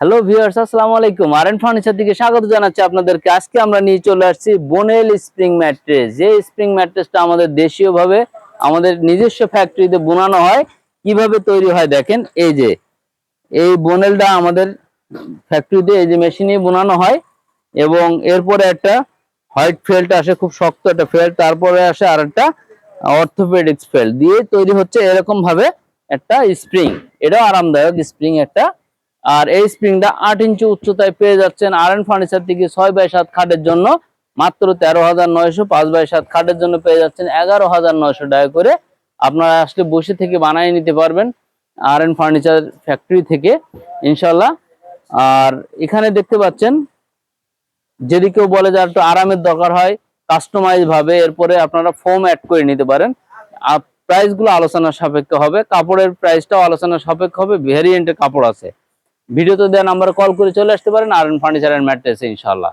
Hello viewers আসসালামু আলাইকুম। আর N furniture থেকে স্বাগত জানাচ্ছি আপনাদেরকে। আজকে আমরা নিয়ে চলে আসছি বোনেল স্প্রিং ম্যাট্রেস যে স্প্রিং ম্যাট্রেসটা আমাদের দেশীয়ভাবে আমাদের নিজস্ব ফ্যাক্টরিতে বোনানো হয়, কীভাবে তৈরি হয় দেখেন, এই যে। এই বোনেলটা আমাদের ফ্যাক্টরিতে এই যে মেশিনে বোনানো হয়, এবং এরপরে একটা হোয়াইট ফেল্ট আসে, খুব শক্ত একটা ফেল্ট তারপরে আসে আর একটা অর্থোপেডিক্স ফেল্ট দিয়ে তৈরি হচ্ছে এরকম ভাবে একটা স্প্রিং এটাও আরামদায়ক স্প্রিং একটা আর এই স্প্রিংটা আট ইঞ্চি উচ্চতায় পেয়ে যাচ্ছেন আর এন ফার্নিচার থেকে ছয় বাই সাত খাটের জন্য। মাত্র তেরো হাজার নয়শো পাঁচ বাই সাত খাটের জন্য পেয়ে যাচ্ছেন এগারো হাজার নয়শো টাকা করে। আপনারা আসলে বসে থেকে বানিয়ে নিতে পারবেন আর এন ফার্নিচার ফ্যাক্টরি থেকে ইনশাল্লাহ আর এখানে দেখতে পাচ্ছেন, যদি কেউ বলে যে একটু আরামের দরকার হয় কাস্টমাইজ ভাবে, এরপরে আপনারা ফোম অ্যাড করে নিতে পারেন। প্রাইসগুলো আলোচনা সাপেক্ষে হবে, কাপড়ের প্রাইসটাও আলোচনা সাপেক্ষে হবে ভেরিয়েন্টের কাপড় আছে। ভিডিওতে দেওয়া নাম্বারে কল করে চলে আসতে পারেন আর ফার্নিচার অ্যান্ড ম্যাট্রেস ইনশাল্লাহ